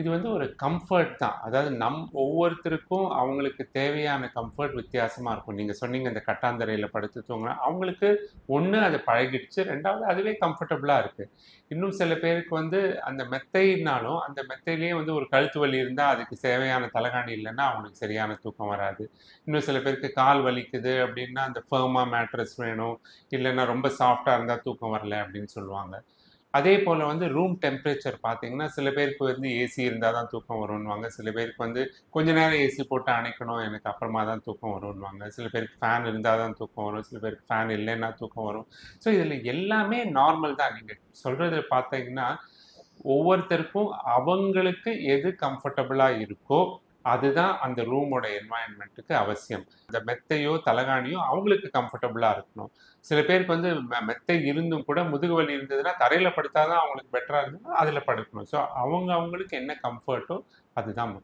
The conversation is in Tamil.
இது வந்து ஒரு கம்ஃபர்ட் தான். அதாவது நம் ஒவ்வொருத்தருக்கும் அவங்களுக்கு தேவையான கம்ஃபர்ட் வித்தியாசமாக இருக்கும். நீங்கள் சொன்னீங்க இந்த கட்டாந்தரையில் படுத்து தூங்கினா அவங்களுக்கு ஒன்று அது பழகிடுச்சு ரெண்டாவது அதுவே கம்ஃபர்டபுளாக இருக்குது இன்னும் சில பேருக்கு வந்து அந்த மெத்தைனாலும் அந்த மெத்தையிலேயே வந்து ஒரு கழுத்து வலி இருந்தால் அதுக்கு தேவையான தலைகாணி இல்லைன்னா அவங்களுக்கு சரியான தூக்கம் வராது. இன்னும் சில பேருக்கு கால் வலிக்குது அப்படின்னா அந்த ஃபேர்மாக மேட்ரஸ் வேணும். இல்லைன்னா ரொம்ப சாஃப்டாக இருந்தால் தூக்கம் வரல அப்படின்னு சொல்லுவாங்க. அதே போல் வந்து ரூம் டெம்பரேச்சர் பார்த்தீங்கன்னா சில பேருக்கு வந்து ஏசி இருந்தால் தான் தூக்கம் வரும்னுவாங்க சில பேருக்கு வந்து கொஞ்ச நேரம் ஏசி போட்டு அணைக்கணும் எனக்கு அப்புறமா தான் தூக்கம் வரும்னுவாங்க சில பேருக்கு ஃபேன் இருந்தால் தான் தூக்கம் வரும். சில பேருக்கு ஃபேன் இல்லைன்னா தூக்கம் வரும். ஸோ இதில் எல்லாமே நார்மல் தான். நீங்கள் சொல்கிறது பார்த்தீங்கன்னா ஒவ்வொருத்தருக்கும் அவங்களுக்கு எது கம்ஃபர்டபுளாக இருக்கோ அதுதான் அந்த ரூமோட என்வாயன்மெண்ட்டுக்கு அவசியம். அந்த மெத்தையோ தலகாணியோ அவங்களுக்கு கம்ஃபர்டபுளாக இருக்கணும். சில பேருக்கு வந்து மெ- மெத்தை இருந்தும் கூட முதுகு வலி இருந்ததுன்னா தரையில் படுத்தாதான் அவங்களுக்கு பெட்டராக இருந்ததுன்னா அதில் படுக்கணும். ஸோ அவங்க அவங்களுக்கு என்ன கம்ஃபர்ட்டோ அதுதான் முக்கியம்.